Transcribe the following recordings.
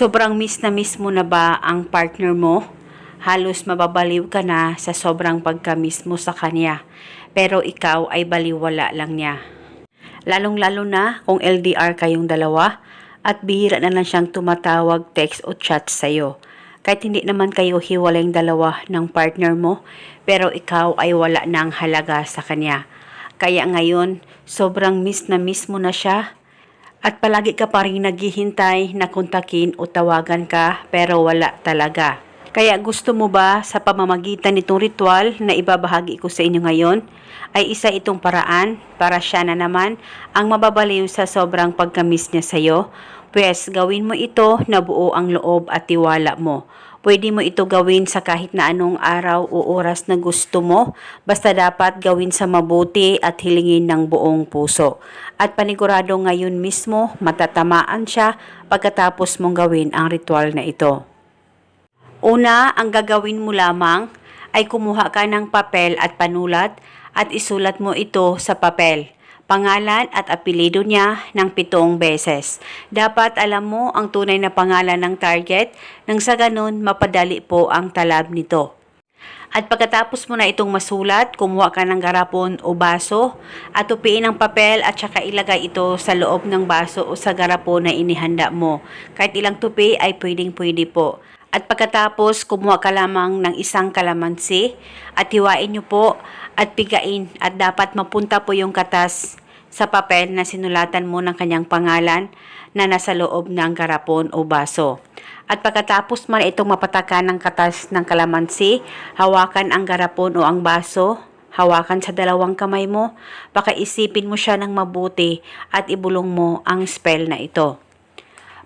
Sobrang miss na miss mo na ba ang partner mo? Halos mababaliw ka na sa sobrang pagka-miss mo sa kanya. Pero ikaw ay baliwala lang niya. Lalong-lalo na kung LDR kayong dalawa at bihira na lang siyang tumatawag, text o chat sa'yo. Kahit hindi naman kayo hiwalayng dalawa ng partner mo, pero ikaw ay wala ng halaga sa kanya. Kaya ngayon, sobrang miss na miss mo na siya at palagi ka pa rin naghihintay na kontakin o tawagan ka pero wala talaga. Kaya gusto mo ba sa pamamagitan nitong ritual na ibabahagi ko sa inyo ngayon ay isa itong paraan para siya na naman ang mababaliw sa sobrang pagkamiss niya sa'yo? Pwes gawin mo ito na buo ang loob at tiwala mo. Pwede mo ito gawin sa kahit na anong araw o oras na gusto mo, basta dapat gawin sa mabuti at hilingin ng buong puso. At panigurado ngayon mismo, matatamaan siya pagkatapos mong gawin ang ritual na ito. Una, ang gagawin mo lamang ay kumuha ka ng papel at panulat at isulat mo ito sa papel. Pangalan at apelido niya ng pitong beses. Dapat alam mo ang tunay na pangalan ng target nang sa ganun mapadali po ang talab nito. At pagkatapos mo na itong masulat, kumuha ka ng garapon o baso at tupiin ang papel at saka ilagay ito sa loob ng baso o sa garapon na inihanda mo. Kahit ilang tupi ay pwedeng pwede po. At pagkatapos, kumuha ka lamang ng isang kalamansi at hiwain nyo po at pigain at dapat mapunta po yung katas sa papel na sinulatan mo ng kanyang pangalan na nasa loob ng garapon o baso. At pagkatapos man itong mapatakan ng katas ng kalamansi, hawakan ang garapon o ang baso, hawakan sa dalawang kamay mo, pakaisipin mo siya ng mabuti at ibulong mo ang spell na ito.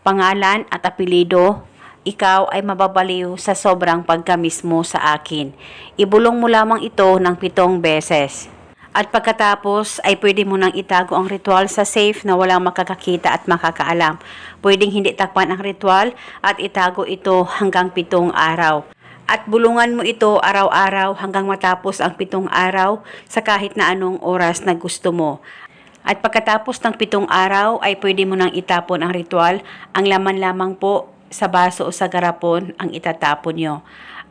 Pangalan at apelido, ikaw ay mababaliw sa sobrang pagkamis mo sa akin. Ibulong mo lamang ito ng pitong beses. At pagkatapos ay pwede mo nang itago ang ritual sa safe na walang makakakita at makakaalam. Pwedeng hindi takpan ang ritual at itago ito hanggang pitong araw. At bulungan mo ito araw-araw hanggang matapos ang pitong araw sa kahit na anong oras na gusto mo. At pagkatapos ng pitong araw ay pwede mo nang itapon ang ritual. Ang laman lamang po sa baso o sa garapon ang itatapon nyo.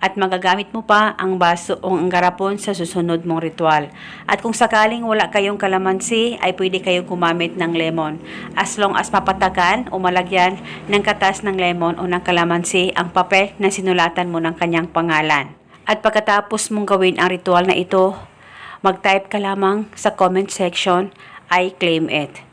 At magagamit mo pa ang baso o ang garapon sa susunod mong ritual. At kung sakaling wala kayong kalamansi, ay pwede kayong gumamit ng lemon. As long as mapatakan o malagyan ng katas ng lemon o ng kalamansi ang papel na sinulatan mo ng kanyang pangalan. At pagkatapos mong gawin ang ritual na ito, mag-type ka lamang sa comment section, I claim it.